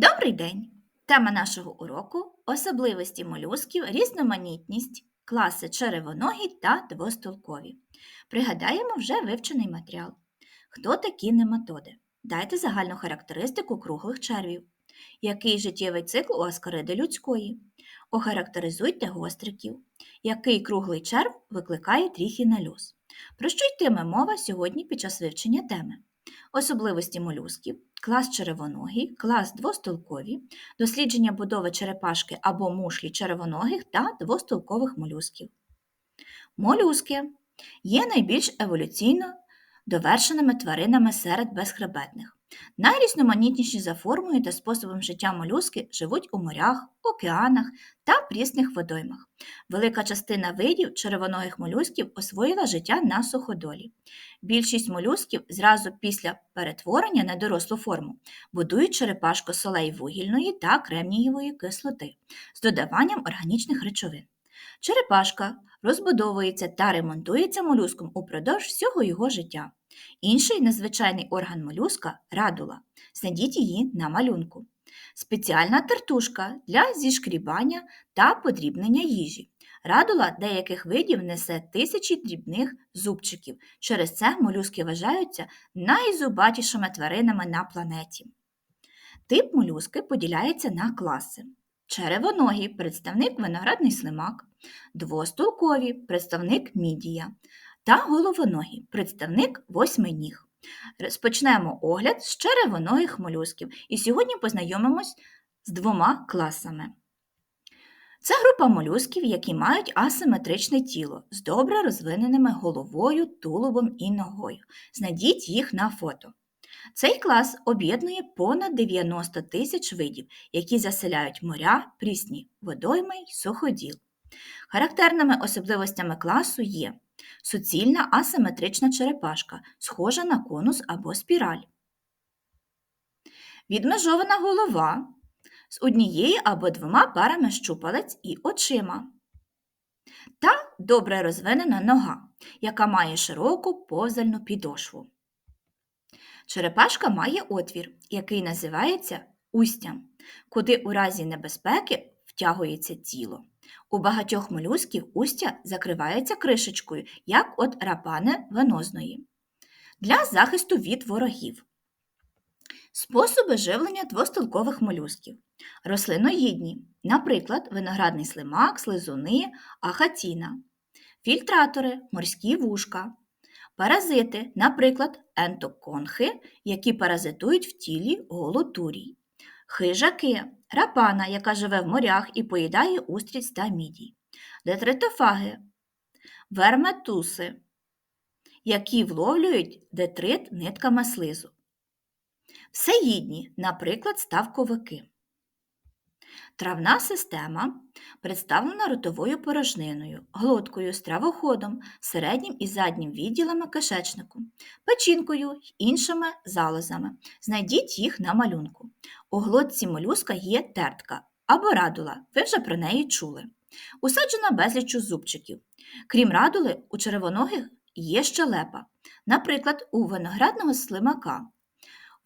Добрий день! Тема нашого уроку особливості молюсків, різноманітність, класи черевоногі та двостолкові. Пригадаємо вже вивчений матеріал. Хто такі нематоди? Дайте загальну характеристику круглих червів. Який життєвий цикл у аскариди людської? Охарактеризуйте гостриків. Який круглий черв викликає тріхінелюз? Про що йтиме мова сьогодні під час вивчення теми? Особливості молюсків, клас черевоногий, клас двостолкові, дослідження будови черепашки або мушлі черевоногих та двостолкових молюсків. Молюски є найбільш еволюційно довершеними тваринами серед безхребетних. Найрізноманітніші за формою та способом життя молюски живуть у морях, океанах та прісних водоймах. Велика частина видів червоногих молюсків освоїла життя на суходолі. Більшість молюсків зразу після перетворення на дорослу форму будують черепашку солей вугільної та кремнієвої кислоти з додаванням органічних речовин. Черепашка розбудовується та ремонтується молюском упродовж всього його життя. Інший незвичайний орган молюска радула. Знайдіть її на малюнку. Спеціальна тертушка для зішкрібання та подрібнення їжі. Радула деяких видів несе тисячі дрібних зубчиків. Через це молюски вважаються найзубатішими тваринами на планеті. Тип молюски поділяється на класи. Черевоногі представник виноградний слимак, двостулкові представник мідія та головоногі представник восьминіг. Розпочнемо огляд з черевоногих молюсків і сьогодні познайомимось з двома класами. Це група молюсків, які мають асиметричне тіло з добре розвиненими головою, тулубом і ногою. Знайдіть їх на фото. Цей клас об'єднує понад 90 тисяч видів, які заселяють моря, прісні водойми й суходіл. Характерними особливостями класу є суцільна асиметрична черепашка, схожа на конус або спіраль, відмежована голова з однією або двома парами щупалець і очима. Та добре розвинена нога, яка має широку повзальну підошву. Черепашка має отвір, який називається устям, куди у разі небезпеки втягується тіло. У багатьох молюсків устя закривається кришечкою, як от рапани венозної, для захисту від ворогів. Способи живлення двостолкових молюсків. Рослиноїдні, наприклад, виноградний слимак, слизуни, ахатіна, фільтратори, морські вушка, паразити, наприклад, ентоконхи, які паразитують в тілі голотурій, хижаки, рапана, яка живе в морях і поїдає устриць та мідій, детритофаги, верметуси, які вловлюють детрит нитками слизу. Всеїдні, наприклад, ставковики. Травна система представлена ротовою порожниною, глоткою, стравоходом, середнім і заднім відділами кишечнику, печінкою й іншими залозами. Знайдіть їх на малюнку. У глотці молюска є тертка або радула, ви вже про неї чули. Усаджена безлічу зубчиків. Крім радули, у червоногих є щелепа, наприклад, у виноградного слимака.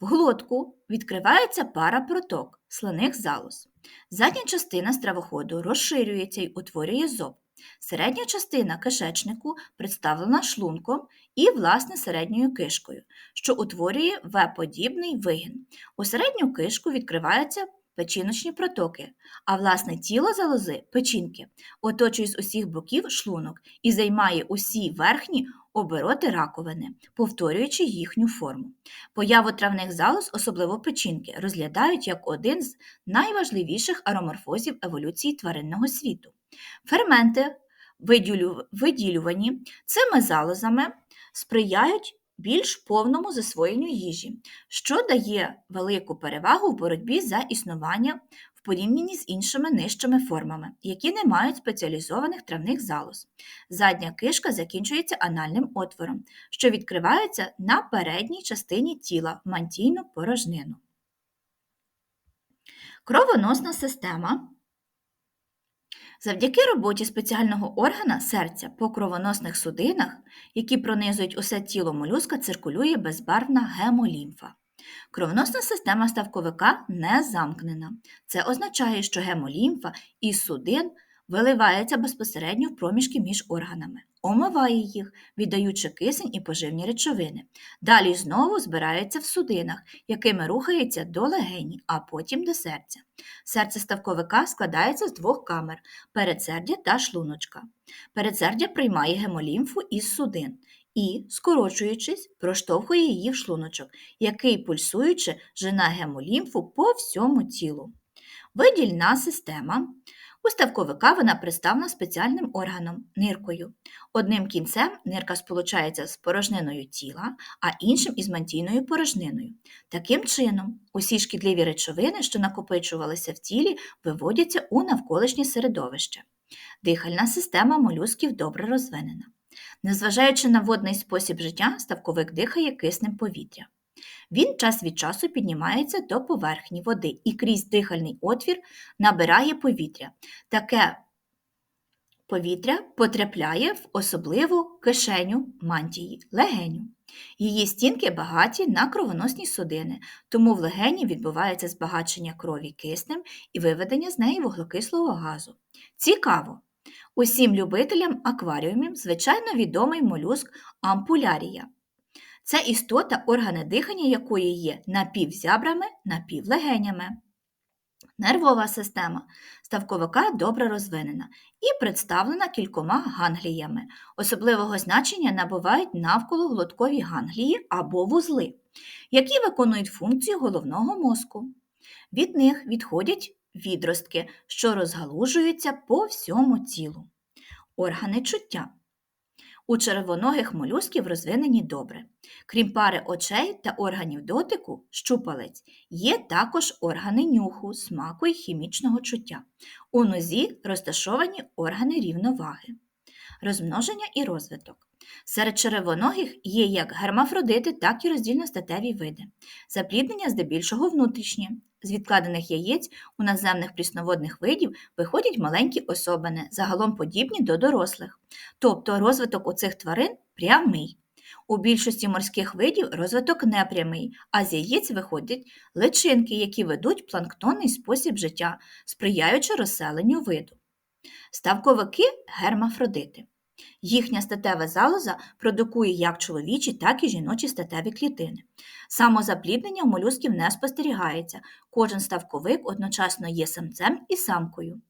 В глотку відкривається пара проток слиних залоз. Задня частина стравоходу розширюється і утворює зоб. Середня частина кишечнику представлена шлунком і, власне, середньою кишкою, що утворює В-подібний вигін. У середню кишку відкриваються печіночні протоки, а власне тіло залози печінки оточує з усіх боків шлунок і займає усі верхні обороти раковини, повторюючи їхню форму. Появу травних залоз, особливо печінки, розглядають як один з найважливіших ароморфозів еволюції тваринного світу. Ферменти, виділювані цими залозами, сприяють більш повному засвоєнню їжі, що дає велику перевагу в боротьбі за існування порівнянні з іншими нижчими формами, які не мають спеціалізованих травних залоз. Задня кишка закінчується анальним отвором, що відкривається на передній частині тіла в мантійну порожнину. Кровоносна система Завдяки роботі спеціального органа серця по кровоносних судинах, які пронизують усе тіло молюска, циркулює безбарвна гемолімфа. Кровоносна система ставковика не замкнена. Це означає, що гемолімфа із судин виливається безпосередньо в проміжки між органами, омиває їх, віддаючи кисень і поживні речовини. Далі знову збирається в судинах, якими рухається до легені, а потім до серця. Серце ставковика складається з двох камер передсердя та шлуночка. Передсердя приймає гемолімфу із судин і, скорочуючись, проштовхує її в шлуночок, який, пульсуючи, жена гемолімфу по всьому тілу. Видільна система. У ставковика вона представлена спеціальним органом ниркою. Одним кінцем нирка сполучається з порожниною тіла, а іншим із мантійною порожниною. Таким чином, усі шкідливі речовини, що накопичувалися в тілі, виводяться у навколишнє середовище. Дихальна система молюсків добре розвинена. Незважаючи на водний спосіб життя, ставковик дихає киснем повітря. Він час від часу піднімається до поверхні води і крізь дихальний отвір набирає повітря. Таке повітря потрапляє в особливу кишеню мантії легеню. Її стінки багаті на кровоносні судини, тому в легені відбувається збагачення крові киснем і виведення з неї вуглекислого газу. Цікаво! Усім любителям акваріумів звичайно відомий молюск ампулярія. Це істота, органи дихання якої є напівзябрами, напівлегенями. Нервова система ставковика добре розвинена і представлена кількома гангліями. Особливого значення набувають навколо глоткові ганглії або вузли, які виконують функцію головного мозку. Від них відходять відростки, що розгалужуються по всьому тілу. Органи чуття. У червоногих молюсків розвинені добре. Крім пари очей та органів дотику, щупалець, є також органи нюху, смаку і хімічного чуття. У нозі розташовані органи рівноваги, розмноження і розвиток. Серед червоногих є як гермафродити, так і роздільностатеві види. Запліднення здебільшого внутрішнє. З відкладених яєць у наземних прісноводних видів виходять маленькі особини, загалом подібні до дорослих. Тобто розвиток у цих тварин прямий. У більшості морських видів розвиток непрямий, а з яєць виходять личинки, які ведуть планктонний спосіб життя, сприяючи розселенню виду. Ставковики гермафродити. Їхня статева залоза продукує як чоловічі, так і жіночі статеві клітини. Самозапліднення у молюсків не спостерігається, кожен ставковик одночасно є самцем і самкою,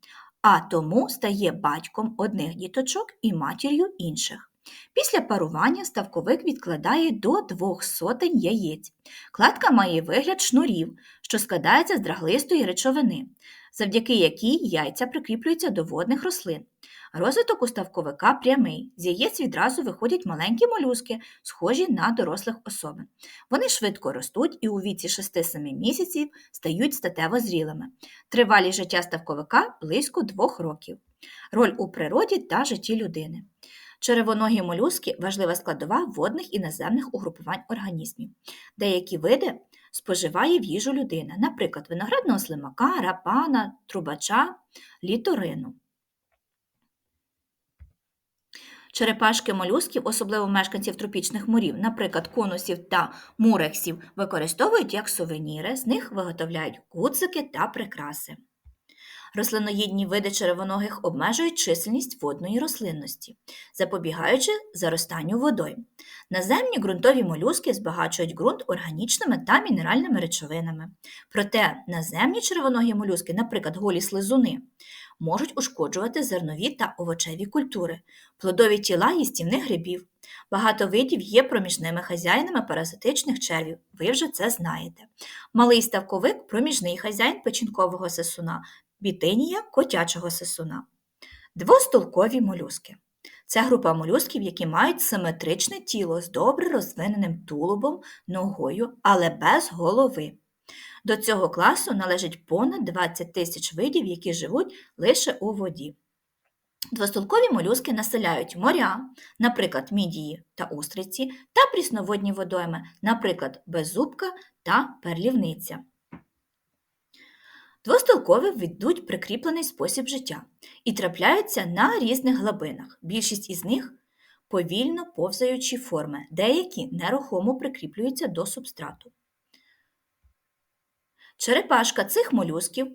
а тому стає батьком одних діточок і матір'ю інших. Після парування ставковик відкладає до двох сотень яєць. Кладка має вигляд шнурів, що складається з драглистої речовини, завдяки якій яйця прикріплюються до водних рослин. Розвиток у ставковика прямий. З яєць відразу виходять маленькі молюски, схожі на дорослих особин. Вони швидко ростуть і у віці 6-7 місяців стають статево зрілими. Тривалість життя ставковика близько 2 років. Роль у природі та житті людини. Черевоногі молюски важлива складова водних і наземних угрупувань організмів. Деякі види споживає в їжу людина, наприклад, виноградного слимака, рапана, трубача, літорину. Черепашки молюсків, особливо мешканців тропічних морів, наприклад, конусів та мурексів, використовують як сувеніри, з них виготовляють гудзики та прикраси. Рослиноїдні види червоногих обмежують чисельність водної рослинності, запобігаючи заростанню водою. Наземні ґрунтові молюски збагачують ґрунт органічними та мінеральними речовинами. Проте наземні червоногі молюски, наприклад, голі слизуни, можуть ушкоджувати зернові та овочеві культури, плодові тіла їстівних грибів. Багато видів є проміжними хазяїнами паразитичних червів, ви вже це знаєте. Малий ставковик проміжний хазяїн печінкового сесуна, бітинія котячого сесуна. Двостолкові молюски. Це група молюсків, які мають симетричне тіло з добре розвиненим тулубом, ногою, але без голови. До цього класу належить понад 20 тисяч видів, які живуть лише у воді. Двостолкові молюски населяють моря, наприклад, мідії та устриці, та прісноводні водойми, наприклад, беззубка та перлівниця. Двостолкові ведуть прикріплений спосіб життя і трапляються на різних глибинах. Більшість із них повільно повзаючі форми, деякі нерухомо прикріплюються до субстрату. Черепашка цих молюсків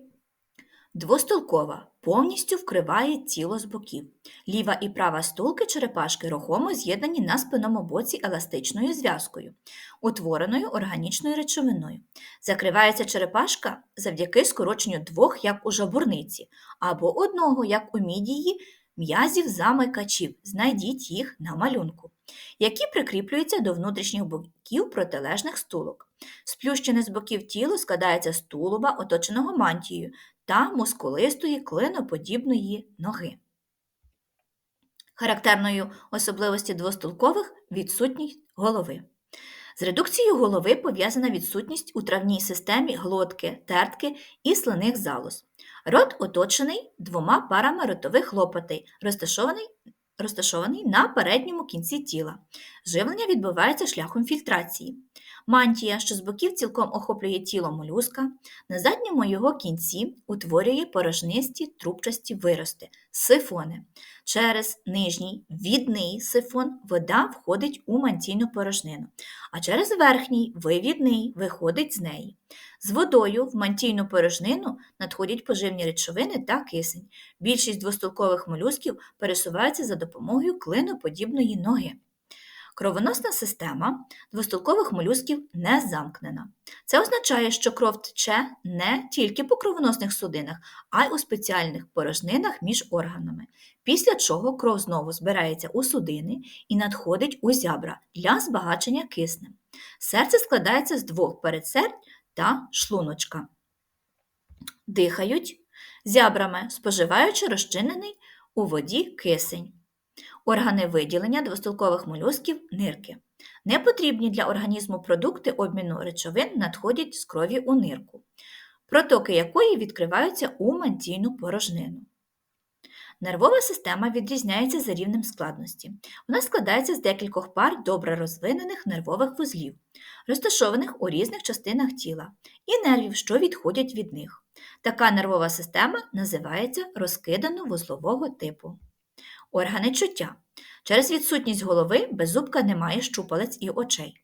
двостолкова, повністю вкриває тіло з боків. Ліва і права стулки черепашки рухомо з'єднані на спинному боці еластичною зв'язкою, утвореною органічною речовиною. Закривається черепашка завдяки скороченню двох, як у жабурниці, або одного, як у мідії, м'язів замикачів. Знайдіть їх на малюнку, які прикріплюються до внутрішніх боків протилежних стулок. Сплющене з боків тіло складається з тулуба, оточеного мантією, та мускулистої клиноподібної ноги. Характерною особливості двостулкових відсутність голови. З редукцією голови пов'язана відсутність у травній системі глотки, тертки і слиних залоз. Рот оточений двома парами ротових лопатей, розташований розташований на передньому кінці тіла. Живлення відбувається шляхом фільтрації. Мантія, що з боків цілком охоплює тіло молюска, на задньому його кінці утворює порожнисті трубчасті вирости сифони. Через нижній відний сифон вода входить у мантійну порожнину, а через верхній вивідний виходить з неї. З водою в мантійну порожнину надходять поживні речовини та кисень. Більшість двостолкових молюсків пересуваються за допомогою клиноподібної ноги. Кровоносна система двостолкових молюсків не замкнена. Це означає, що кров тече не тільки по кровоносних судинах, а й у спеціальних порожнинах між органами, після чого кров знову збирається у судини і надходить у зябра для збагачення киснем. Серце складається з двох передсердь та шлуночка. Дихають зябрами, споживаючи розчинений у воді кисень. Органи виділення двостолкових молюсків нирки. Непотрібні для організму продукти обміну речовин надходять з крові у нирку, протоки якої відкриваються у мантійну порожнину. Нервова система відрізняється за рівнем складності. Вона складається з декількох пар добре розвинених нервових вузлів, розташованих у різних частинах тіла, і нервів, що відходять від них. Така нервова система називається розкидано-вузлового типу. Органи чуття. Через відсутність голови беззубка не має щупалець і очей.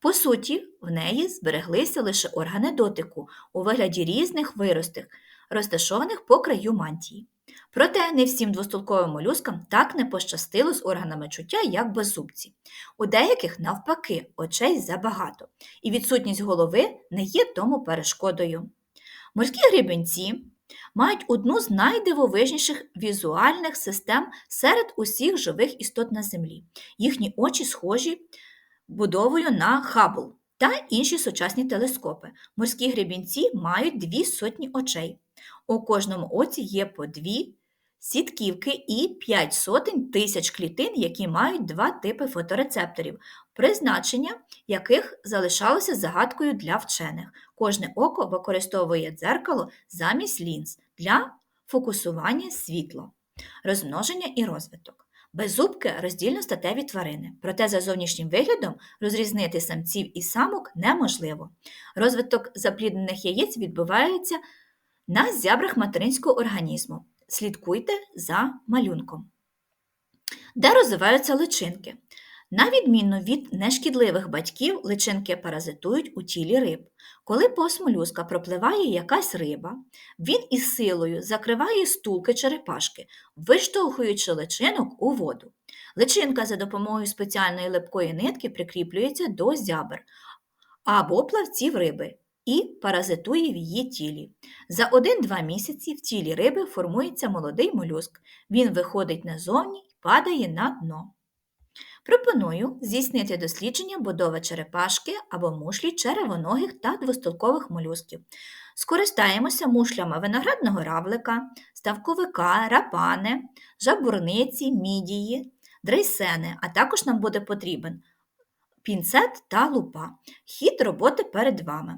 По суті, в неї збереглися лише органи дотику у вигляді різних виростих, розташованих по краю мантії. Проте не всім двостолковим молюскам так не пощастило з органами чуття, як беззубці. У деяких, навпаки, очей забагато, і відсутність голови не є тому перешкодою. Морські грібенці мають одну з найдивовижніших візуальних систем серед усіх живих істот на Землі. Їхні очі схожі будовою на Хаббл та інші сучасні телескопи. Морські гребінці мають дві сотні очей. У кожному оці є по дві сітківки і 5 сотень тисяч клітин, які мають два типи фоторецепторів, призначення яких залишалося загадкою для вчених. Кожне око використовує дзеркало замість лінз для фокусування світла, розмноження і розвиток. Беззубки роздільно статеві тварини, проте за зовнішнім виглядом розрізнити самців і самок неможливо. Розвиток запліднених яєць відбувається на зябрах материнського організму. Слідкуйте за малюнком. Де розвиваються личинки? На відміну від нешкідливих батьків, личинки паразитують у тілі риб. Коли повз пропливає якась риба, він із силою закриває стулки черепашки, виштовхуючи личинок у воду. Личинка за допомогою спеціальної липкої нитки прикріплюється до зябр або плавців риби і паразитує в її тілі. За 1-2 місяці в тілі риби формується молодий молюск. Він виходить назовні і падає на дно. Пропоную здійснити дослідження будови черепашки або мушлі черевоногих та двостолкових молюсків. Скористаємося мушлями виноградного равлика, ставковика, рапани, жабурниці, мідії, дрейсени, а також нам буде потрібен пінцет та лупа. Хід роботи перед вами.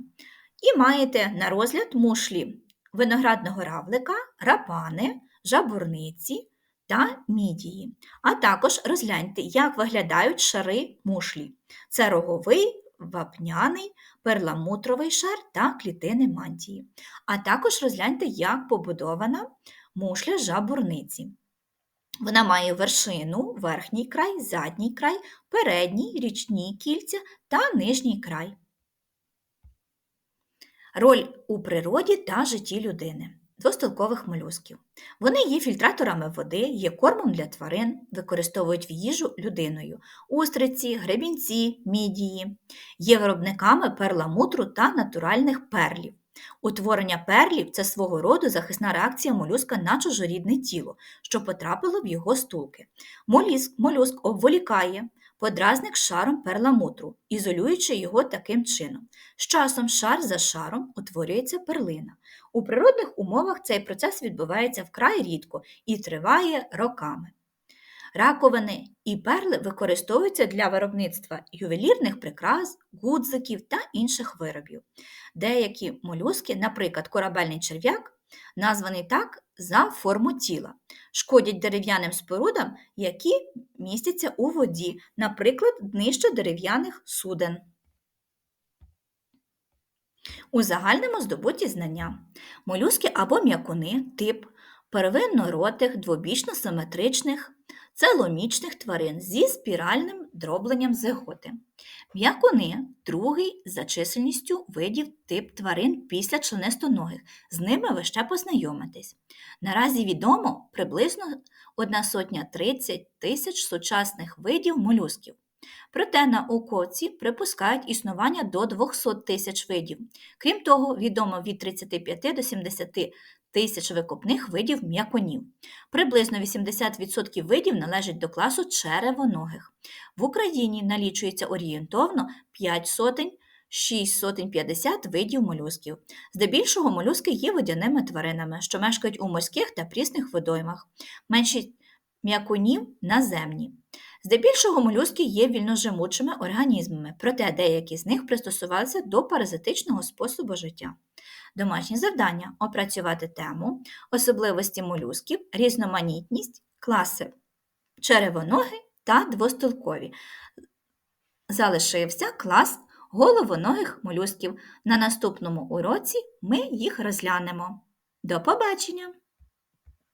І маєте на розгляд мушлі виноградного равлика, рапани, жабурниці та мідії. А також розгляньте, як виглядають шари мушлі. Це роговий, вапняний, перламутровий шар та клітини мантії. А також розгляньте, як побудована мушля жабурниці. Вона має вершину, верхній край, задній край, передній, річні кільця та нижній край. Роль у природі та житті людини. Двостолкових молюсків. Вони є фільтраторами води, є кормом для тварин, використовують в їжу людиною, устриці, гребінці, мідії, є виробниками перламутру та натуральних перлів. Утворення перлів це свого роду захисна реакція молюска на чужорідне тіло, що потрапило в його стулки. Молюск, молюск обволікає подразник шаром перламутру, ізолюючи його таким чином. З часом шар за шаром утворюється перлина. У природних умовах цей процес відбувається вкрай рідко і триває роками. Раковини і перли використовуються для виробництва ювелірних прикрас, гудзиків та інших виробів. Деякі молюски, наприклад, корабельний черв'як, названий так за форму тіла, шкодять дерев'яним спорудам, які містяться у воді, наприклад, днище дерев'яних суден. У загальному здобуті знання. Молюски або м'якуни тип первинноротих, двобічно-симетричних, целомічних тварин зі спіральним дробленням зиготи. М'якуни другий за чисельністю видів тип тварин після членистоногих. З ними ви ще познайомитесь. Наразі відомо приблизно 1 сотня 30 тисяч сучасних видів молюсків. Проте науковці припускають існування до 200 тисяч видів. Крім того, відомо від 35 до 70 тисяч викопних видів м'якунів. Приблизно 80% видів належать до класу черевоногих. В Україні налічується орієнтовно 5 сотень 650 видів молюсків. Здебільшого молюски є водяними тваринами, що мешкають у морських та прісних водоймах. Меншість м'якунів наземні. Здебільшого молюски є вільножимучими організмами, проте деякі з них пристосувалися до паразитичного способу життя. Домашнє завдання опрацювати тему, особливості молюсків, різноманітність, класи черевоноги та двостолкові. Залишився клас головоногих молюсків. На наступному уроці ми їх розглянемо. До побачення!